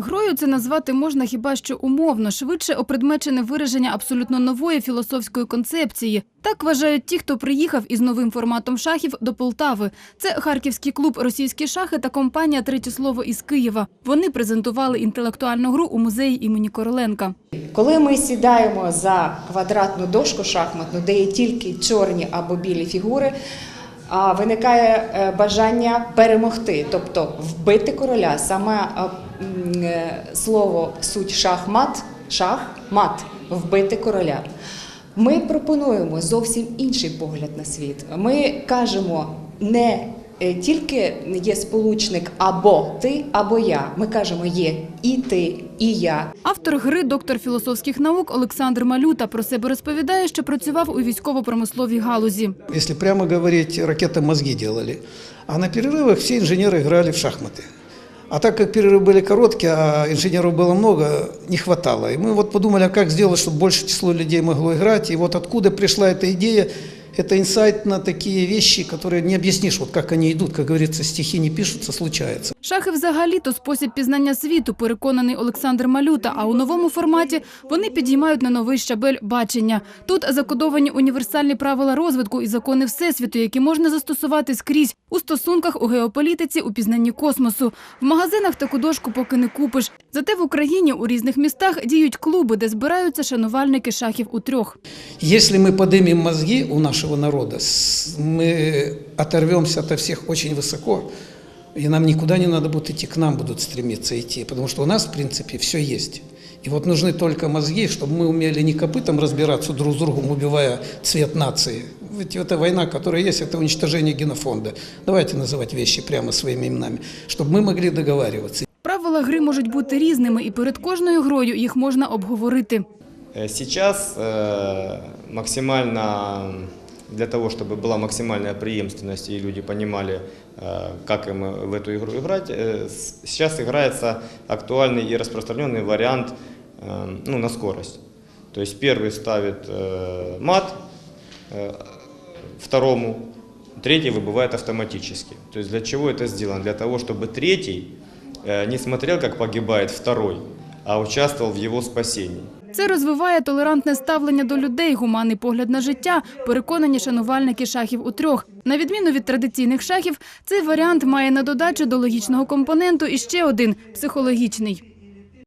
Грою це назвати можна хіба що умовно, швидше опредмечене вираження абсолютно нової філософської концепції. Так вважають ті, хто приїхав із новим форматом шахів до Полтави. Це харківський клуб Російські шахи та компанія Третє слово із Києва. Вони презентували інтелектуальну гру у музеї імені Короленка. Коли ми сідаємо за квадратну дошку шахматну, де є тільки чорні або білі фігури, а, виникає е, бажання перемогти, тобто вбити короля. Саме е, слово суть шахмат, шах-мат, вбити короля. Ми пропонуємо зовсім інший погляд на світ. Ми кажемо не е, тільки є сполучник або ти, або я. Ми кажемо є і ти, і я, Автор гри, доктор філософських наук Олександр Малюта про себе розповідає, що працював у військово-промисловій галузі. Если прямо говорить, ракеты мозги делали. А на перерывах все инженеры играли в шахматы. А так как перерывы были короткие, а инженеров было много, не хватало. И мы вот подумали, а как сделать, чтобы больше число людей могло играть. И вот откуда пришла эта идея, это инсайт на такие вещи, которые не объяснишь, вот как они идут, как говорится, стихи не пишутся, случается. Шахи взагалі то спосіб пізнання світу, переконаний Олександр Малюта. А у новому форматі вони підіймають на новий щабель бачення. Тут закодовані універсальні правила розвитку і закони всесвіту, які можна застосувати скрізь у стосунках, у геополітиці, у пізнанні космосу. В магазинах таку дошку поки не купиш. Зате в Україні у різних містах діють клуби, де збираються шанувальники шахів у трьох. Если мы поднимем мозги у нашего народа, с- мы оторвемся ото всех очень высоко, и нам никуда не надо будет идти, к нам будут стремиться идти, потому что у нас, в принципе, все есть. И вот нужны только мозги, чтобы мы умели не копытом разбираться друг с другом, убивая цвет нации. Ведь эта война, которая есть, это уничтожение генофонда. Давайте называть вещи прямо своими именами, чтобы мы могли договариваться. Правила гри можуть бути різними, і перед кожною грою їх можна обговорити. Э, Сейчас э, максимально для того, чтобы была максимальная преемственность и люди понимали, э, как им в эту игру играть, э, сейчас играется актуальный и распространенный вариант э, ну, на скорость. То есть первый ставит э, мат, э, второму, третий выбывает автоматически. То есть для чего это сделано? Для того, чтобы третий э, не смотрел, как погибает второй, а участвовал в его спасении. Це розвиває толерантне ставлення до людей, гуманний погляд на життя, переконані шанувальники шахів у трьох. На відміну від традиційних шахів, цей варіант має на додачу до логічного компоненту іще один – психологічний.